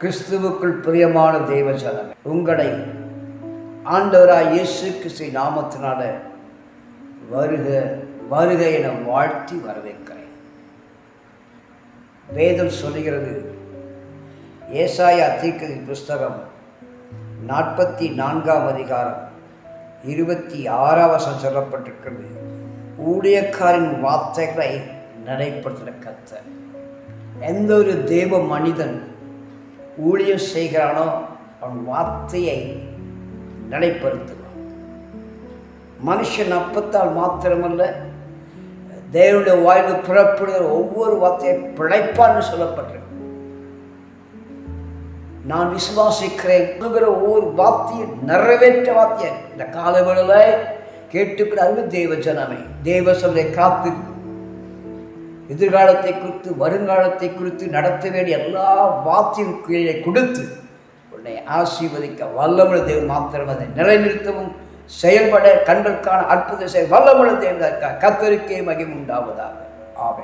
கிறிஸ்துவுக்குள் பிரியமான தேவ உங்களை ஆண்டவராய் இயேசு கிறிஸ்து நாமத்தினால வருக வருக என வாழ்த்தி வரவேற்கிறேன். வேதம் சொல்லுகிறது ஏசாய தீர்க்கதி புஸ்தகம் நாற்பத்தி நான்காம் அதிகாரம் இருபத்தி ஆறாவது சொல்லப்பட்டிருக்கிறது. ஊழியக்காரின் வார்த்தைகளை நடைபெற்ற கத்த எந்த ஒரு தேவ மனிதன் ஊழியம் செய்கிறானோ அவன் வார்த்தையை நடைப்படுத்துவான் மனுஷன் அப்பத்தால் மாத்திரமல்ல தேவனுடைய வாய்ப்பு புறப்படுகிற ஒவ்வொரு வார்த்தையை பிழைப்பான்னு சொல்லப்பட்டிருக்கு. நான் விசுவாசிக்கிறேன் சொல்லுகிற ஒவ்வொரு வார்த்தையை நிறைவேற்ற வார்த்தையை இந்த காலவேளையில் கேட்டுக்கிறாரு தேவ ஜனமே தேவ சொல்லை காத்து எதிர்காலத்தை குறித்து வருங்காலத்தை குறித்து நடத்த வேண்டிய எல்லா வாத்தியும் கீழே கொடுத்து உன்னை ஆசீர்வதிக்க வல்லமுள்ள தேவன் மாத்திரம் அதை நிலைநிறுத்தவும் செயல்பட கண்களுக்கான அற்புத செயல் வல்லமுள்ள தேவன் கத்தருக்கே மகிம் உண்டாவதாக. ஆமை